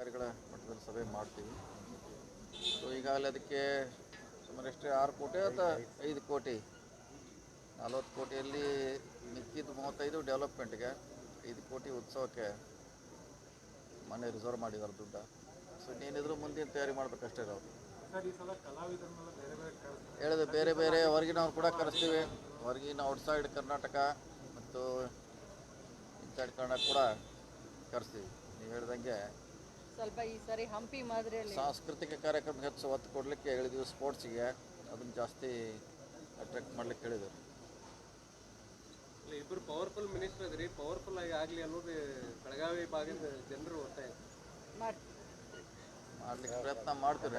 ಅಧಿಕಾರಿಗಳ ಮಟ್ಟದಲ್ಲಿ ಸಭೆ ಮಾಡ್ತೀವಿ. ಸೊ ಈಗಾಗಲೇ ಅದಕ್ಕೆ ಸುಮಾರು ಎಷ್ಟೇ ಆರು ಕೋಟಿ ಅಥವಾ ಐದು ಕೋಟಿ ನಲ್ವತ್ತು ಕೋಟಿಯಲ್ಲಿ ಮಿಕ್ಕಿದ್ದು ಮೂವತ್ತೈದು ಡೆವಲಪ್ಮೆಂಟ್ಗೆ ಐದು ಕೋಟಿ ಉತ್ಸವಕ್ಕೆ ಮನೆ ರಿಸರ್ವ್ ಮಾಡಿದ್ದಾರೆ ದುಡ್ಡು. ಸೊ ಇನ್ನೇನಿದ್ರು ಮುಂದಿನ ತಯಾರಿ ಮಾಡಬೇಕಷ್ಟೇ ನಾವು. ಹೇಳಿದ ಬೇರೆ ಬೇರೆ ಹೊರಗಿನವ್ರು ಕೂಡ ಕರೆಸ್ತೀವಿ. ಹೊರಗಿನ ಔಟ್ಸೈಡ್ ಕರ್ನಾಟಕ ಮತ್ತು ಇನ್ಸೈಡ್ ಕರ್ನಾಟಕ ಕೂಡ ಕರೆಸ್ತೀವಿ. ನೀವು ಹೇಳ್ದಂಗೆ ಸ್ವಲ್ಪ ಈ ಸರಿ ಹಂಪಿ ಮಾದರಿಯಲ್ಲಿ. ಸಾಂಸ್ಕೃತಿಕ ಕಾರ್ಯಕ್ರಮ ಹೆಚ್ಚು ಒತ್ತು ಕೊಡಲಿಕ್ಕೆ ಹೇಳಿದ್ವಿ ಸ್ಪೋರ್ಟ್ಸಿಗೆ. ಅದನ್ನು ಜಾಸ್ತಿ ಅಟ್ರಾಕ್ಟ್ ಮಾಡ್ಲಿಕ್ಕೆ ಹೇಳಿದ್ರು. ಇಲ್ಲ ಇಬ್ಬರು ಪವರ್ಫುಲ್ ಮಿನಿಸ್ಟರ್ ಅದ್ರಿ ಪವರ್ಫುಲ್ ಆಗಿ ಆಗಲಿ ಅನ್ನೋದು ಬೆಳಗಾವಿ ಭಾಗದ ಜನರು ಒತ್ತಾಯ. ಮಾಡ್ಲಿಕ್ಕೆ ಪ್ರಯತ್ನ ಮಾಡ್ತಾರೆ.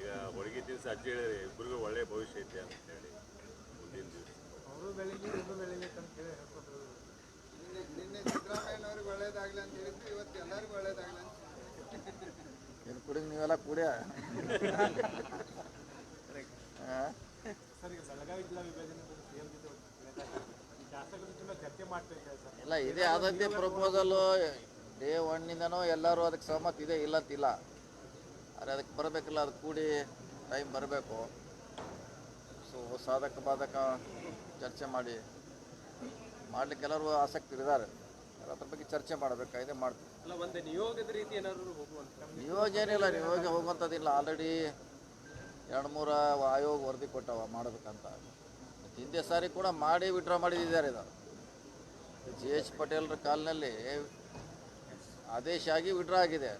ಈಗ ಹೊರಗೆ ದಿವಸ ಅಜ್ಜಿ ಹೇಳಿರಿ ಇಬ್ಬರಿಗೂ ಒಳ್ಳೆ ಭವಿಷ್ಯ ಐತೆ ಅಂತ ಹೇಳಿ ಮುಂದಿನ ದಿವಸ. ಅವರು ಬೆಳಿಗ್ಗೆ ಬೆಳಿಗ್ಗೆ ಅಂತ ಹೇಳಿ ಹೇಳ್ಕೊಟ್ರು. ನಿನ್ನೆ ಸಿದ್ದರಾಮಯ್ಯನವ್ರಿಗೆ ಒಳ್ಳೇದಾಗಲಿ ಅಂತ ಹೇಳಿದ್ರು ಇವತ್ತು ಎಲ್ಲರಿಗೂ ಒಳ್ಳೇದಾಗ್ಲಿ ಅಂತ ಏನು ಕುಡಿ ನೀವೆಲ್ಲ ಕುಡಿಯ? ಇಲ್ಲ ಇದೇ ಆದದ್ದೇ ಪ್ರಪೋಸಲು ಡೇ ಒನ್ನಿಂದನೂ ಎಲ್ಲರೂ ಅದಕ್ಕೆ ಸಹಮತ ಇದೆ ಇಲ್ಲ ಅಂತಿಲ್ಲ ಆದರೆ ಅದಕ್ಕೆ ಬರಬೇಕಲ್ಲ ಅದು ಕೂಡಿ ಟೈಮ್ ಬರಬೇಕು. ಸೊ ಸಾಧಕ ಬಾಧಕ ಚರ್ಚೆ ಮಾಡಿ ಮಾಡ್ಲಿಕ್ಕೆ ಎಲ್ಲರೂ ಆಸಕ್ತಿ ಇದ್ದಾರೆ ಅದ್ರ ಬಗ್ಗೆ ಚರ್ಚೆ ಮಾಡಬೇಕಾಗಿದೆ ಮಾಡ್ತೀವಿ. ಅಲ್ಲ ಇಲ್ಲ ನಿಯೋಗ ನಿಯೋಗ ಹೋಗುವಂಥದ್ದಿಲ್ಲ. ಆಲ್ರೆಡಿ ಎರಡು ಮೂರ ಆಯೋಗ ವರದಿ ಕೊಟ್ಟವ, ಮಾಡಬೇಕಂತ. ಹಿಂದೆ ಸಾರಿ ಕೂಡ ಮಾಡಿ ವಿಡ್ರಾ ಮಾಡಿದ್ದಾರೆ ಇದು. ಜಿ ಎಚ್ ಪಟೇಲ್ರ ಕಾಲ್ನಲ್ಲಿ ಆದೇಶ ಆಗಿ ವಿಡ್ರಾ ಆಗಿದೆ.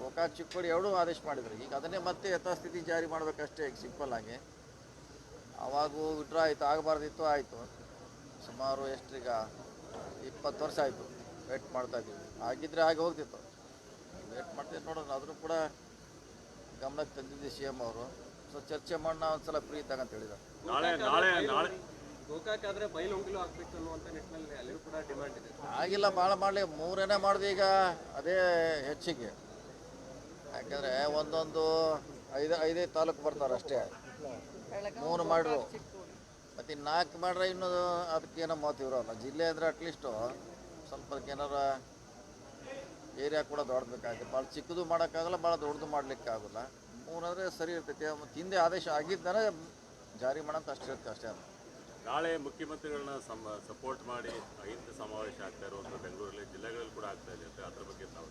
ಗೋಕಾ ಚಿಕ್ಕೋಡಿ ಎರಡೂ ಆದೇಶ ಮಾಡಿದ್ರು. ಈಗ ಅದನ್ನೇ ಮತ್ತೆ ಯಥಾಸ್ಥಿತಿ ಜಾರಿ ಮಾಡಬೇಕಷ್ಟೇ, ಈಗ ಸಿಂಪಲ್ ಆಗಿ. ಆವಾಗ ವಿಡ್ರಾ ಆಯಿತು, ಆಗಬಾರ್ದಿತ್ತು, ಆಯಿತು. ಸುಮಾರು ಎಷ್ಟ್ರೀಗ ಇಪ್ಪತ್ತು ವರ್ಷ ಆಯಿತು. ವೇಟ್ ಮಾಡ್ತಾ ಇದ್ದೀವಿ. ಆಗಿದ್ರೆ ಆಗಿ ಹೋಗ್ತಿತ್ತು. ವೇಟ್ ಮಾಡ್ತೀವಿ ನೋಡೋಣ. ಆದರೂ ಕೂಡ ಗಮನಕ್ಕೆ ತಂದಿದ್ದೆ ಸಿ ಎಂ ಅವರು. ಸೊ ಚರ್ಚೆ ಮಾಡೋಣ ಒಂದ್ಸಲ ಫ್ರೀ ತಗಂತ ಹೇಳಿದ್ದಾರೆ ನಾಳೆ ನಾಳೆ ನಾಳೆ. ಗೋಕಾಕ್ ಆದ್ರೆ ಬೈಲೊಂಗಿಲು ಆಗ್ಬೇಕು ಅನ್ನುವಂತ ನಿಟ್ಟಿನಲ್ಲಿ ಅಲ್ಲಿಯೂ ಕೂಡ ಡಿಮಾಂಡ್ ಇದೆ. ಆಗಿಲ್ಲ ಭಾಳ ಮಾಡಲಿ. ಮೂರನೇ ಮಾಡಿದೆ ಈಗ ಅದೇ ಹೆಚ್ಚಿಗೆ. ಯಾಕಂದರೆ ಒಂದೊಂದು ಐದು ಐದೈದು ತಾಲೂಕು ಬರ್ತಾರೆ ಅಷ್ಟೇ. ಮೂರು ಮಾಡ್ರು. ಮತ್ತೆ ನಾಲ್ಕು ಮಾಡ್ರೆ ಇನ್ನೂ ಅದಕ್ಕೇನೋ ಮಾತು ಇರೋಲ್ಲ ಜಿಲ್ಲೆ ಅಂದರೆ ಅಟ್ಲೀಸ್ಟು ಸ್ವಲ್ಪ ಅದಕ್ಕೆ ಏನಾರ ಏರಿಯಾ ಕೂಡ ದೊಡ್ಡಬೇಕಾಗುತ್ತೆ ಭಾಳ ಚಿಕ್ಕದು ಮಾಡೋಕ್ಕಾಗಲ್ಲ ಭಾಳ ದೊಡ್ಡದು ಮಾಡಲಿಕ್ಕಾಗಲ್ಲ. ಮೂರಂದರೆ ಸರಿ ಇರ್ತೈತಿ. ಮತ್ತು ಹಿಂದೆ ಆದೇಶ ಆಗಿದ್ದಾನೆ ಜಾರಿ ಮಾಡೋಂತ ಅಷ್ಟೇ ಇರುತ್ತೆ ಅಷ್ಟೇ ಅದು. ನಾಳೆ ಮುಖ್ಯಮಂತ್ರಿಗಳನ್ನ ಸಮ ಸಪೋರ್ಟ್ ಮಾಡಿ ಅಹಿಂದ ಸಮಾವೇಶ ಆಗ್ತಾ ಇರುವಂಥ ಬೆಂಗಳೂರಲ್ಲಿ ಜಿಲ್ಲೆಗಳಲ್ಲಿ ಕೂಡ ಆಗ್ತಾ ಇದೆ ಅಂತ ಅದ್ರ ಬಗ್ಗೆ ತಾವು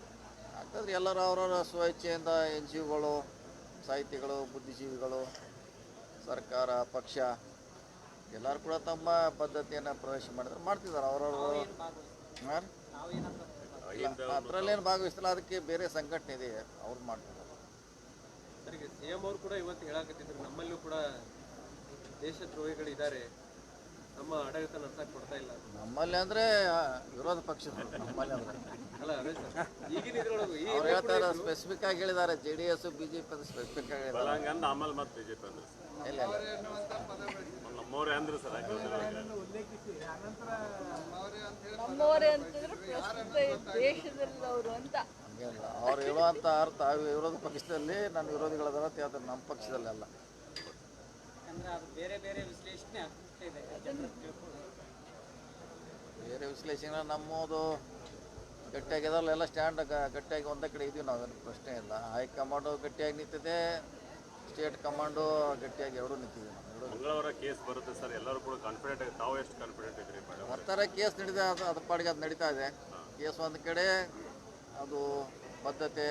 ಯಾಕಂದ್ರೆ ಎಲ್ಲರೂ ಅವರವರ ಸ್ವಇಚ್ಛೆಯಿಂದ ಎನ್ ಜಿ ಒಗಳು ಸಾಹಿತಿಗಳು ಬುದ್ಧಿಜೀವಿಗಳು ಸರ್ಕಾರ ಪಕ್ಷ ಎಲ್ಲರೂ ಕೂಡ ತಮ್ಮ ಪದ್ಧತಿಯನ್ನು ಪ್ರವೇಶ ಮಾಡಿದ್ರೆ ಮಾಡ್ತಿದ್ದಾರೆ. ಅವರವರು ಅದರಲ್ಲೇನು ಭಾಗವಹಿಸಲ್ಲ ಅದಕ್ಕೆ ಬೇರೆ ಸಂಘಟನೆ ಇದೆ, ಅವ್ರು ಮಾಡ್ತಾರೆ. ಸಿ ಎಂ ಅವರು ಕೂಡ ಇವತ್ತು ಹೇಳಾಕತ್ತಿದ್ರು, ನಮ್ಮಲ್ಲೂ ಕೂಡ ದೇಶದ್ರೋಹಿಗಳು ನಮ್ಮ ಆಡಳಿತ ನಡ್ಸಕ್ ಕೊಡ್ತಾ ಇಲ್ಲ. ನಮ್ಮಲ್ಲಿ ಅಂದ್ರೆ ವಿರೋಧ ಪಕ್ಷ ನಮ್ಮಲ್ಲಿ ಅಂದ್ರೆ. ಅಲ್ಲ ಅದೇ ಸರ್. ಈಗಿನ ಇದ್ರೊಳಗೂ ಈ ಅವ್ರು ಹೇಳ್ತಾರೆ ಸ್ಪೆಸಿಫಿಕ್ ಆಗಿ ಹೇಳಿದ್ದಾರೆ J D S B J P ಅಂತ ಸ್ಪೆಸಿಫಿಕ್ ಆಗಿ ಹೇಳಿದ್ದಾರೆ. ಆಮೇಲೆ ಮತ್ತೆ ಬಿಜೆಪಿ ಅಂದ್ರೆ. ಇಲ್ಲ ನಮ್ಮವ್ರೆ ಅಂದ್ರೆ ಸರ್ ನಮ್ಮವರೇ ಅಂತ ಹೇಳಿ ನಮ್ಮವರೇ ಅಂತಂದ್ರೆ ಪ್ರಸ್ತುತ ಅಂತ. ಅವ್ರು ಹೇಳುವಂಥ ಅರ್ಥ ವಿರೋಧ ಪಕ್ಷದಲ್ಲಿ ನನ್ನ ವಿರೋಧಿಗಳದಾರ ಅಂತ ಹೇಳ್ತಾರೆ ನಮ್ಮ ಪಕ್ಷದಲ್ಲೆಲ್ಲ ಅದು ಬೇರೆ ಬೇರೆ ವಿಶ್ಲೇಷಣೆ ಜನರು ಬೇರೆ ವಿಶ್ಲೇಷಣೆ ನಮ್ಮದು ಗಟ್ಟಿಯಾಗಿದಲ್ಲ ಎಲ್ಲ ಸ್ಟ್ಯಾಂಡ್ ಗಟ್ಟಿಯಾಗಿ ಒಂದೇ ಕಡೆ ಇದೀವಿ ನಾವೇನು ಪ್ರಶ್ನೆ ಇಲ್ಲ. ಹೈಕಮಾಂಡು ಗಟ್ಟಿಯಾಗಿ ನಿಂತಿದೆ ಸ್ಟೇಟ್ ಕಮಾಂಡು ಗಟ್ಟಿಯಾಗಿ ಎರಡು ನಿಂತಿದ್ದೀವಿ ನಾವು ಎರಡೂ ಮಂಗಳವಾರ ಕೇಸ್ ಬರುತ್ತೆ ಸರ್ ಎಲ್ಲರೂ ಕೂಡ ಕಾನ್ಫಿಡೆಂಟ್ ಆಗಿ ತಾವು ಎಷ್ಟು ಕಾನ್ಫಿಡೆಂಟ್ ಇದ್ರಿ ಮೇಡಮ್ ಬರ್ತಾರೆ ಕೇಸ್ ನಡೀತಾ ಅದು ಅದ್ರ ಪಾಡಿಗೆ ಅದು ನಡೀತಾ ಇದೆ. ಕೇಸ್ ಒಂದು ಕಡೆ ಅದು ಬದ್ಧತೆ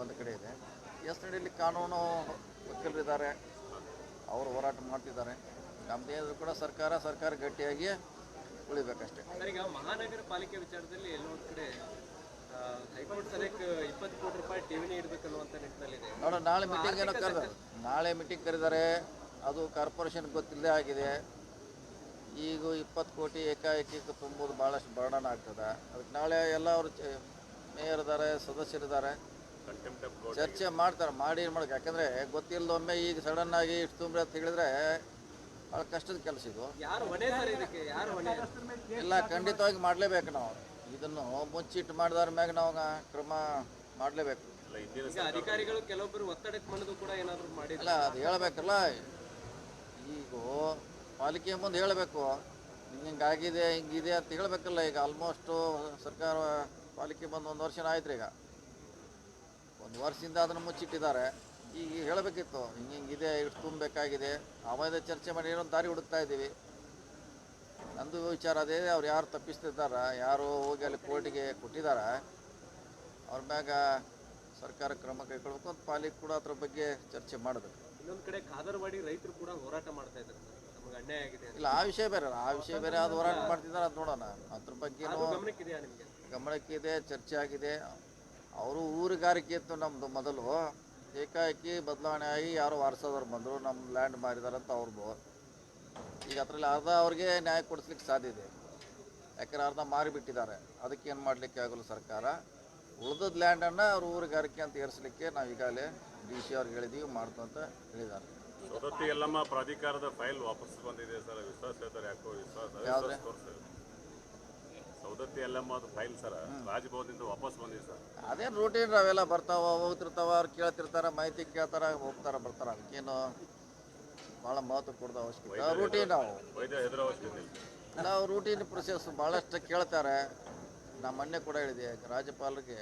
ಒಂದು ಕಡೆ ಇದೆ. ಕೇಸ್ ನಡೀಲಿ ಕಾನೂನು ವಕೀಲರಿದ್ದಾರೆ. ಅವರು ಹೋರಾಟ ಮಾಡ್ತಿದ್ದಾರೆ. ನಮ್ಮದೇನಾದ್ರು ಕೂಡ ಸರ್ಕಾರ ಸರ್ಕಾರ ಗಟ್ಟಿಯಾಗಿ ಉಳಿಬೇಕಷ್ಟೇ. ಈಗ ಮಹಾನಗರ ಪಾಲಿಕೆ ವಿಚಾರದಲ್ಲಿ ಎಲ್ಲೋ ಒಂದ್ ಕಡೆ ಹೈಕೋರ್ಟ್ ಸಲಕ್ಕೆ ಇಪ್ಪತ್ತು ಕೋಟಿ ರೂಪಾಯಿ ಠೇವಣಿ ಇಡಬೇಕನ್ನುವಂತ ನಿಟ್ಟಿನಲ್ಲಿದೆ. ನೋಡ ನಾಳೆ ಮೀಟಿಂಗ್ ಏನೋ ಕರೆದ ನಾಳೆ ಮೀಟಿಂಗ್ ಕರೆದಾರೆ ಅದು ಕಾರ್ಪೊರೇಷನ್ ಗೊತ್ತಿಲ್ಲದೆ ಆಗಿದೆ. ಈಗ ಇಪ್ಪತ್ತು ಕೋಟಿ ಏಕಾಏಕಿ ತುಂಬೋದು ಭಾಳಷ್ಟು ಬರ್ಡನ್ ಆಗ್ತದೆ. ಅದಕ್ಕೆ ನಾಳೆ ಎಲ್ಲ ಅವರು ಮೇಯರ್ ಇದ್ದಾರೆ ಸದಸ್ಯರಿದ್ದಾರೆ. ಚರ್ಚೆ ಮಾಡ್ತಾರೆ ಮಾಡಿ ಏನು ಮಾಡೋಕೆ ಯಾಕಂದರೆ ಗೊತ್ತಿಲ್ಲದೊಮ್ಮೆ ಈಗ ಸಡನ್ ಆಗಿ ಇಷ್ಟು ತುಂಬ್ರಿ ಅಂತ ಹೇಳಿದ್ರೆ ಭಾಳ ಕಷ್ಟದ ಕೆಲಸ ಇದು. ಯಾರು ಹೊಣೆ ಸರ್ ಇದಕ್ಕೆ? ಯಾರು ಹೊಣೆ? ಇಲ್ಲ ಖಂಡಿತವಾಗಿ ಮಾಡಲೇಬೇಕು ನಾವು. ಇದನ್ನು ಮುಚ್ಚಿಟ್ಟು ಮಾಡಿದಾರ ಮ್ಯಾಗ ನಾವು ಕ್ರಮ ಮಾಡಲೇಬೇಕು. ಅಧಿಕಾರಿಗಳು ಕೆಲವೊಬ್ಬರು ಒತ್ತಡಕ್ಕೆ ಮಣಿದು ಕೂಡ ಏನಾದ್ರು ಮಾಡಿಲ್ಲ ಅಲ್ಲ ಅದು ಹೇಳಬೇಕಲ್ಲ. ಈಗ ಪಾಲಿಕೆ ಮುಂದೆ ಹೇಳಬೇಕು. ಹಿಂಗಾಗಿದೆ ಹಿಂಗಿದೆ ಅಂತ ಹೇಳಬೇಕಲ್ಲ. ಈಗ ಆಲ್ಮೋಸ್ಟು ಸರ್ಕಾರ ಪಾಲಿಕೆ ಬಂದು ಒಂದು ವರ್ಷ ಆಯ್ತು ಈಗ ಒಂದು ವರ್ಷದಿಂದ ಅದನ್ನು ಮುಚ್ಚಿಟ್ಟಿದ್ದಾರೆ. ಈಗ ಹೇಳಬೇಕಿತ್ತು ಹಿಂಗೆ ಹಿಂಗಿದೆ ಇಷ್ಟು ತುಂಬಬೇಕಾಗಿದೆ ಅವಾಗ ಚರ್ಚೆ ಮಾಡಿ ಏನೋ ದಾರಿ ಹುಡುಕ್ತಾ ಇದ್ದೀವಿ. ನಂದು ವಿಚಾರ ಅದೇ ಅವ್ರು ಯಾರು ತಪ್ಪಿಸ್ತಿದ್ದಾರೆ ಯಾರು ಹೋಗಿ ಅಲ್ಲಿ ಕೋರ್ಟಿಗೆ ಕೊಟ್ಟಿದ್ದಾರೆ ಅವ್ರ ಮ್ಯಾಗ ಸರ್ಕಾರ ಕ್ರಮ ಕೈಗೊಳ್ಬೇಕು ಅಂತ ಪಾಲಿಕೆ ಕೂಡ ಅದ್ರ ಬಗ್ಗೆ ಚರ್ಚೆ ಮಾಡಬೇಕು. ಇನ್ನೊಂದು ಕಡೆ ಕಾದರ್ವಾಡಿ ರೈತರು ಕೂಡ ಹೋರಾಟ ಮಾಡ್ತಾ ಇದ್ದಾರೆ ನಮಗೆ ಅನ್ಯಾಯ ಆಗಿದೆ ಇಲ್ಲ ಆ ವಿಷಯ ಬೇರೆ. ಆ ವಿಷಯ ಬೇರೆ ಅದು ಹೋರಾಟ ಮಾಡ್ತಿದ್ದಾರೆ ಅದು ನೋಡೋಣ. ಅದ್ರ ಬಗ್ಗೆ ಗಮನಕ್ಕಿದೆ ಚರ್ಚೆ ಆಗಿದೆ. ಅವರು ಊರುಗಾರಿಕೆ ಇತ್ತು ನಮ್ಮದು ಮೊದಲು. ಏಕಾಏಕಿ ಬದಲಾವಣೆ ಆಗಿ ಯಾರೋ ವಾರಸೋದವ್ರು ಬಂದರು ನಮ್ಮ ಲ್ಯಾಂಡ್ ಮಾರಿದಾರಂತ ಅವ್ರದ್ದು ಈಗ ಅದರಲ್ಲಿ ಅರ್ಧ ಅವ್ರಿಗೆ ನ್ಯಾಯ ಕೊಡಿಸ್ಲಿಕ್ಕೆ ಸಾಧ್ಯ ಇದೆ. ಯಾಕಂದ್ರೆ ಅರ್ಧ ಮಾರಿಬಿಟ್ಟಿದ್ದಾರೆ. ಅದಕ್ಕೆ ಏನು ಮಾಡಲಿಕ್ಕೆ ಆಗಲ್ಲ ಸರ್ಕಾರ? ಉಳಿದದ ಲ್ಯಾಂಡನ್ನು ಅವರು ಊರುಗಾರಿಕೆ ಅಂತ ಏರಿಸಲಿಕ್ಕೆ ನಾವು ಈಗಾಗಲೇ ಡಿ ಸಿ ಅವ್ರಿಗೆ ಹೇಳಿದ್ದೀವಿ ಮಾಡ್ತು ಅಂತ ಹೇಳಿದ್ದಾರೆ. ಪ್ರಾಧಿಕಾರದ ಫೈಲ್ ವಾಪಸ್ ಬಂದಿದೆ ಸರ್. ವಿಶ್ವಾಸ ಹೇಳ್ತಾರೆ ಯಾಕೋ ವಿಶ್ವಾಸ ಯಲ್ಲಮ್ಮ ಅದು ಫೈಲ್ ಸರ್. ರಾಜಭವನದಿಂದ ವಾಪಸ್ ಬಂದಿದೆ ಸರ್. ಅದೇನು ರೂಟೀನ್ ಅವೆಲ್ಲ ಬರ್ತಾವ ಹೋಗ್ತಿರ್ತಾವ ಅವ್ರು ಕೇಳ್ತಿರ್ತಾರ ಮಾಹಿತಿ ಕೇಳ್ತಾರ ಹೋಗ್ತಾರ ಬರ್ತಾರ ಅದಕ್ಕೇನು ಭಾಳ ಮಹತ್ವ ಕೊಡೋದು ಅವಶ್ಯಕತೆ. ರೂಟೀನ್ ನಾವು. ವೈದ್ಯ ಹೆದರೋ ಅವಶ್ಯಕತೆ ಇಲ್ಲ. ನಾವು ರೂಟೀನ್ ಪ್ರೊಸೆಸ್ ಭಾಳಷ್ಟು ಕೇಳ್ತಾರೆ. ನಮ್ಮ ಮೊನ್ನೆ ಕೂಡ ಹೇಳಿದೆ ರಾಜ್ಯಪಾಲರಿಗೆ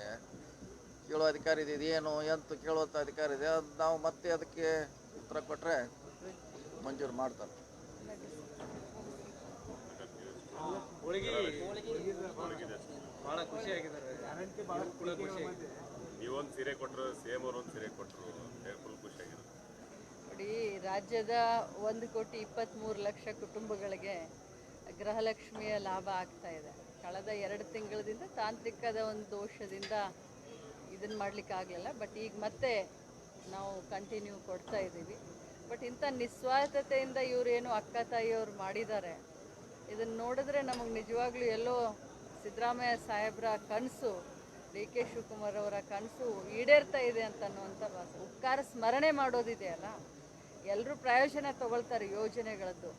ಕೇಳೋ ಅಧಿಕಾರಿ ಇದೆ ಇದೇನು ಎಂತ ಕೇಳುವಂಥ ಅಧಿಕಾರಿ ಇದೆ ಅದು ನಾವು ಮತ್ತೆ ಅದಕ್ಕೆ ಉತ್ತರ ಕೊಟ್ಟರೆ ಮಂಜೂರು ಮಾಡ್ತಾರೆ ಹೋಳಿಗೆ ಕೂಡ ನೀವೊಂದು ಸೀರೆ ಕೊಟ್ಟರು ಸೇಮ್ ಅವ್ರೊಂದು ಅವ್ರು ಸೀರೆ ಕೊಟ್ಟರು ಫುಲ್ ಖುಷಿಯಾಗಿದೆ ನೋಡಿ ರಾಜ್ಯದ ಒಂದು ಕೋಟಿ ಇಪ್ಪತ್ತ್ಮೂರು ಲಕ್ಷ ಕುಟುಂಬಗಳಿಗೆ ಗೃಹಲಕ್ಷ್ಮಿಯ ಲಾಭ ಆಗ್ತಾ ಇದೆ. ಕಳೆದ ಎರಡು ತಿಂಗಳದಿಂದ ತಾಂತ್ರಿಕದ ಒಂದು ದೋಷದಿಂದ ಇದನ್ನು ಮಾಡಲಿಕ್ಕೆ ಆಗಲಿಲ್ಲ. ಬಟ್ ಈಗ ಮತ್ತೆ ನಾವು ಕಂಟಿನ್ಯೂ ಕೊಡ್ತಾ ಇದ್ದೀವಿ. ಬಟ್ ಇಂಥ ನಿಸ್ವಾರ್ಥತೆಯಿಂದ ಇವರೇನು ಅಕ್ಕ ತಾಯಿಯವರು ಮಾಡಿದ್ದಾರೆ ಇದನ್ನು ನೋಡಿದ್ರೆ ನಮಗೆ ನಿಜವಾಗ್ಲೂ ಎಲ್ಲೋ ಸಿದ್ದರಾಮಯ್ಯ ಸಾಹೇಬ್ರ ಕನಸು ಡಿ ಕೆ ಶಿವಕುಮಾರ್ ಅವರ ಕನಸು ಈಡೇರ್ತಾ ಇದೆ ಅಂತ ಅನ್ನುವಂಥ ಉಪಕಾರ ಸ್ಮರಣೆ ಮಾಡೋದಿದೆಯಲ್ಲ ಎಲ್ಲರೂ ಪ್ರಯೋಜನ ತಗೊಳ್ತಾರೆ ಯೋಜನೆಗಳದ್ದು.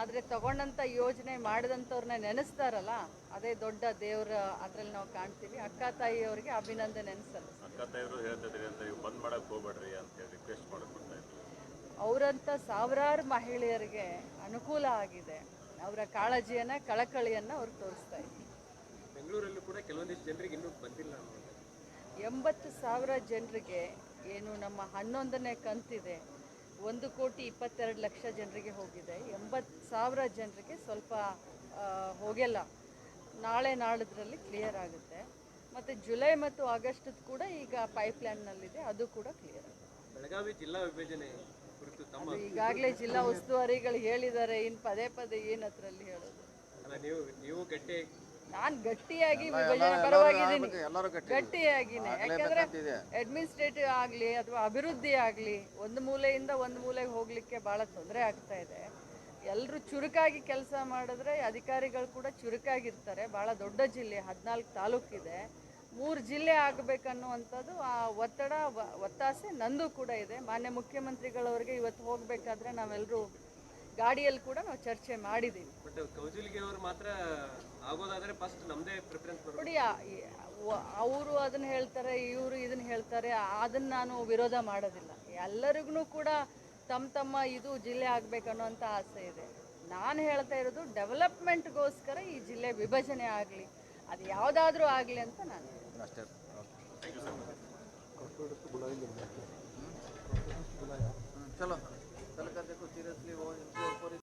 ಆದರೆ ತಗೊಂಡಂಥ ಯೋಜನೆ ಮಾಡಿದಂಥವ್ರನ್ನ ನೆನೆಸ್ತಾರಲ್ಲ? ಅದೇ ದೊಡ್ಡ ದೇವರ ಅದರಲ್ಲಿ ನಾವು ಕಾಣ್ತೀವಿ. ಅಕ್ಕ ತಾಯಿಯವರಿಗೆ ಅಭಿನಂದನೆ ನೆನೆಸಲ್ಲ ಅಕ್ಕ ತಾಯಿದ್ರು ಹೇಳ್ತಿದ್ರಿ ಅಂತ ನೀವು ಬಂದ್ ಮಾಡಕ್ ಹೋಗ್ಬೇಡ್ರಿ ಅಂತ ರಿಕ್ವೆಸ್ಟ್ ಮಾಡಕ್ ಬರ್ತಾ ಅವರಂಥ ಸಾವಿರಾರು ಮಹಿಳೆಯರಿಗೆ ಅನುಕೂಲ ಆಗಿದೆ. ಅವರ ಕಾಳಜಿಯನ್ನು ಕಳಕಳಿಯನ್ನು ಅವ್ರು ತೋರಿಸ್ತಾ ಇದ್ದಾರೆ ಬೆಂಗಳೂರಲ್ಲೂ ಕೂಡ ಕೆಲವೊಂದಿಷ್ಟು ಜನರಿಗೆ ಇನ್ನೂ ಬಂದಿಲ್ಲ ಎಂಬತ್ತು ಸಾವಿರ ಜನರಿಗೆ ಏನು ನಮ್ಮ ಹನ್ನೊಂದನೇ ಕಂತಿದೆ. ಒಂದು ಕೋಟಿ ಇಪ್ಪತ್ತೆರಡು ಲಕ್ಷ ಜನರಿಗೆ ಹೋಗಿದೆ. ಎಂಬತ್ತು ಸಾವಿರ ಜನರಿಗೆ ಸ್ವಲ್ಪ ಹೋಗೆಲ್ಲ. ನಾಳೆ ನಾಳಿದ್ರಲ್ಲಿ ಕ್ಲಿಯರ್ ಆಗುತ್ತೆ. ಮತ್ತು ಜುಲೈ ಮತ್ತು ಆಗಸ್ಟದ್ದು ಕೂಡ ಈಗ ಪೈಪ್ಲೈನ್ನಲ್ಲಿದೆ ಅದು ಕೂಡ ಕ್ಲಿಯರ್ ಆಗುತ್ತೆ. ಬೆಳಗಾವಿ ಜಿಲ್ಲಾ ವಿಭಜನೆ ಕುರಿತು ಈಗಾಗಲೇ ಜಿಲ್ಲಾ ಉಸ್ತುವಾರಿಗಳು ಹೇಳಿದ್ದಾರೆ. ಇನ್ನು ಪದೇ ಪದೇ ಏನು ಅದರಲ್ಲಿ ಹೇಳೋದು. ಅಲ್ಲ ನೀವು ನೀವು ಗಟ್ಟಿ ನಾನು ಗಟ್ಟಿಯಾಗಿ ವಿಭಜನೆ ಪರವಾಗಿದ್ದೀನಿ. ಗಟ್ಟಿಯಾಗಿನೇ. ಯಾಕಂದ್ರೆ. ಅಡ್ಮಿನಿಸ್ಟ್ರೇಟಿವ್ ಆಗಲಿ ಅಥವಾ ಅಭಿವೃದ್ಧಿ ಆಗಲಿ ಒಂದು ಮೂಲೆಯಿಂದ ಒಂದು ಮೂಲೆಗೆ ಹೋಗಲಿಕ್ಕೆ ಭಾಳ ತೊಂದರೆ ಆಗ್ತಾ ಇದೆ. ಎಲ್ಲರೂ ಚುರುಕಾಗಿ ಕೆಲಸ ಮಾಡಿದ್ರೆ ಅಧಿಕಾರಿಗಳು ಕೂಡ ಚುರುಕಾಗಿರ್ತಾರೆ. ಭಾಳ ದೊಡ್ಡ ಜಿಲ್ಲೆ ಹದಿನಾಲ್ಕು ತಾಲೂಕಿದೆ ಮೂರು ಜಿಲ್ಲೆ ಆಗಬೇಕನ್ನುವಂಥದ್ದು ಆ ಒತ್ತಡ ಒತ್ತಾಸೆ ನಂದು ಕೂಡ ಇದೆ. ಮಾನ್ಯ ಮುಖ್ಯಮಂತ್ರಿಗಳವರಿಗೆ ಇವತ್ತು ಹೋಗಬೇಕಾದ್ರೆ ನಾವೆಲ್ಲರೂ ಗಾಡಿಯಲ್ಲಿ ಕೂಡ ನಾವು ಚರ್ಚೆ ಮಾಡಿದ್ದೀವಿ ಬಟ್ ಕೌಜಲ್ಗಿ ಅವರು ಮಾತ್ರ ಆಗೋದಾದ್ರೆ ಫಸ್ಟ್ ನಮ್ದೇ ಪ್ರಿಫರೆನ್ಸ್ ಬರುತ್ತೆ. ನೋಡಿ ಅವರು ಅದನ್ನ ಹೇಳ್ತಾರೆ ಇವರು ಇದನ್ನ ಹೇಳ್ತಾರೆ ಅದನ್ನ ನಾನು ವಿರೋಧ ಮಾಡೋದಿಲ್ಲ. ಎಲ್ಲರಿಗೂ ಕೂಡ ತಮ್ಮ ತಮ್ಮ ಇದು ಜಿಲ್ಲೆ ಆಗ್ಬೇಕನ್ನೋಂಥ ಆಸೆ ಇದೆ. ನಾನು ಹೇಳ್ತಾ ಇರೋದು ಡೆವಲಪ್ಮೆಂಟ್ಗೋಸ್ಕರ ಈ ಜಿಲ್ಲೆ ವಿಭಜನೆ ಆಗಲಿ ಅದು ಯಾವುದಾದ್ರೂ ಆಗಲಿ ಅಂತ ನಾನು ಹೇಳ್ತೀನಿ. सरकार देखो सीरियसली वो इनके ऊपर